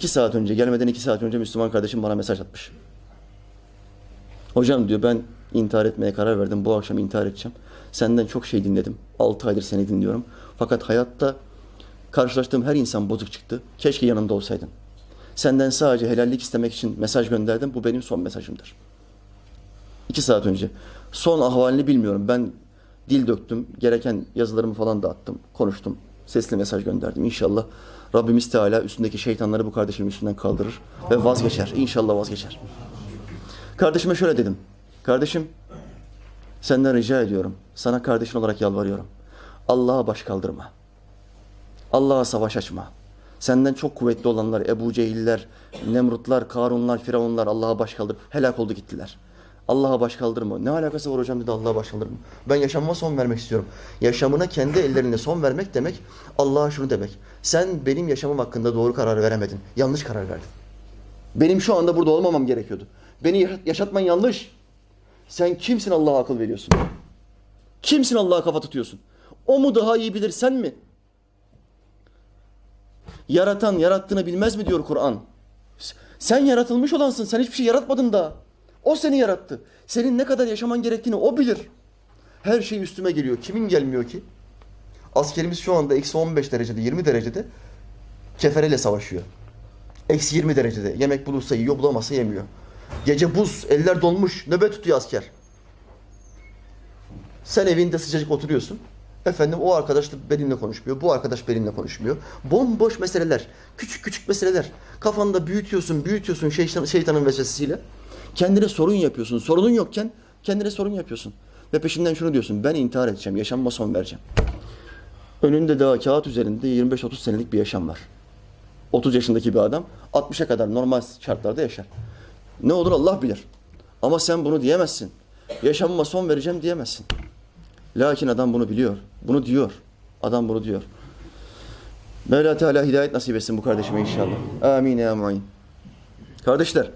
İki saat önce, gelmeden iki saat önce Müslüman kardeşim bana mesaj atmış. Hocam diyor ben intihar etmeye karar verdim. Bu akşam intihar edeceğim. Senden çok şey dinledim. Altı aydır seni dinliyorum. Fakat hayatta karşılaştığım her insan bozuk çıktı. Keşke yanımda olsaydın. Senden sadece helallik istemek için mesaj gönderdim. Bu benim son mesajımdır. İki saat önce. Son ahvalini bilmiyorum. Ben dil döktüm. Gereken yazılarımı falan da attım. Konuştum. Sesli mesaj gönderdim. İnşallah Rabbimiz Teala üstündeki şeytanları bu kardeşimin üstünden kaldırır ve vazgeçer. İnşallah vazgeçer. Kardeşime şöyle dedim. Kardeşim senden rica ediyorum. Sana kardeşin olarak yalvarıyorum. Allah'a baş kaldırma. Allah'a savaş açma. Senden çok kuvvetli olanlar, Ebu Cehiller, Nemrutlar, Karunlar, Firavunlar Allah'a baş kaldır. Helak oldu gittiler. Allah'a baş kaldırma. Ne alakası var hocam dedi Allah'a baş kaldırma. Ben yaşamıma son vermek istiyorum. Yaşamına kendi ellerine son vermek demek Allah'a şunu demek. Sen benim yaşamım hakkında doğru karar veremedin. Yanlış karar verdin. Benim şu anda burada olmamam gerekiyordu. Beni yaşatman yanlış. Sen kimsin Allah'a akıl veriyorsun? Kimsin Allah'a kafa tutuyorsun? O mu daha iyi bilir sen mi? Yaratan yarattığını bilmez mi diyor Kur'an. Sen yaratılmış olansın. Sen hiçbir şey yaratmadın da. O seni yarattı. Senin ne kadar yaşaman gerektiğini o bilir. Her şey üstüme geliyor. Kimin gelmiyor ki? Askerimiz şu anda eksi 15 derecede, 20 derecede kefereyle savaşıyor. Eksi 20 derecede. Yemek bulursa yiyor, bulamazsa yemiyor. Gece buz, eller donmuş, nöbet tutuyor asker. Sen evinde sıcacık oturuyorsun. Efendim o arkadaş da benimle konuşmuyor, bu arkadaş benimle konuşmuyor. Bomboş meseleler, küçük küçük meseleler. Kafanda büyütüyorsun, büyütüyorsun şeytan, şeytanın vesvesesiyle. Kendine sorun yapıyorsun. Sorunun yokken kendine sorun yapıyorsun. Ve peşinden şunu diyorsun, ben intihar edeceğim, yaşamıma son vereceğim. Önünde daha kağıt üzerinde 25-30 senelik bir yaşam var. 30 yaşındaki bir adam 60'a kadar normal şartlarda yaşar. Ne olur Allah bilir. Ama sen bunu diyemezsin. Yaşamıma son vereceğim diyemezsin. Lakin adam bunu biliyor. Bunu diyor. Adam bunu diyor. Mevla Teala hidayet nasip etsin bu kardeşime inşallah. Amin ya mu'in. Kardeşler,